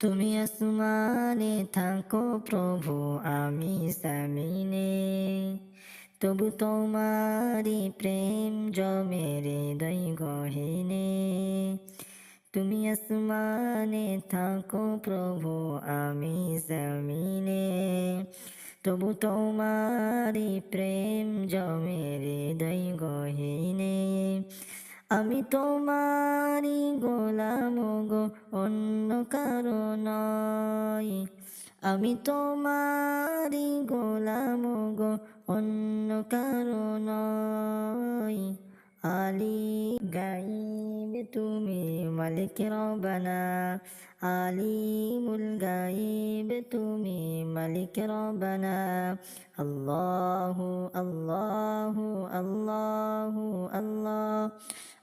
তুমি আসমানে থাকো প্রভু, আমি সামিনে তবু তোমারি প্রেম জমে হৃদয় গহিনে। তুমি আসমানে থাকো প্রভু, আমি জমিনে। তবু তোমারি প্রেম জমে হৃদয় গহিনে। আমি তোমারি গোলাম গো, অন্য কারও নয়। আমি তোমারি গোলাম গো, অন্য কারও নয়। আলি গাইবে তুমি মালিক রবানা আলিমুল গাইবে তুমি মালিক রবানা আল্লাহু আল্লাহু আল্লাহু, আল্লাহ।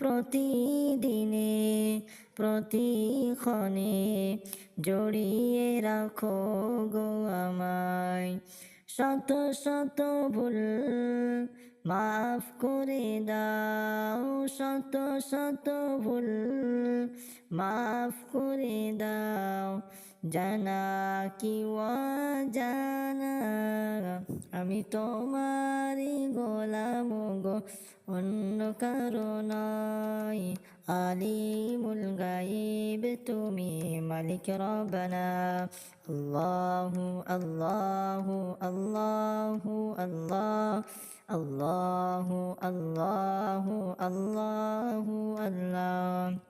প্রতিদিনে, প্রতিক্ষণে জড়িয়ে রাখো গো আমায়। শত শত ভুল মাফ করে দাও, শত শত ভুল মাফ করে দাও। জানা কি জানা, আমি তোমারই গোলাম গো, অন্য কারও নয়। আলিমুল গাইব তুমি মালিক রব্বানা। আল্লাহু আল্লাহু আল্লাহু, আল্লাহ, আল্লাহু আল্লাহু আল্লাহু, আল্লাহ।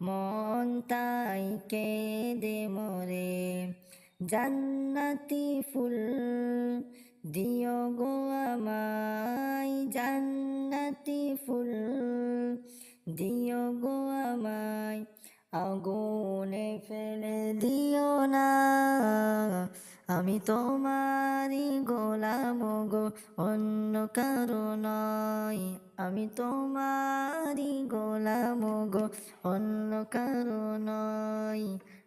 মন তাই কেঁদে মরে। জান্নাতি ফুল দিও গো আমি তোমারই গোলাম গো, অন্য কারও নয়। আমি তোমারই গোলাম গো, অন্য কারও নয়।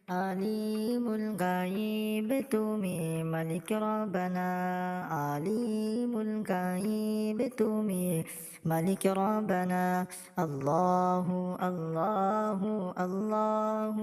আলিমুল গাইব তুমি মালিক রবানা আলিমুল গাইব তুমি মালিক রবানা আল্লাহু আল্লাহু আল্লাহু।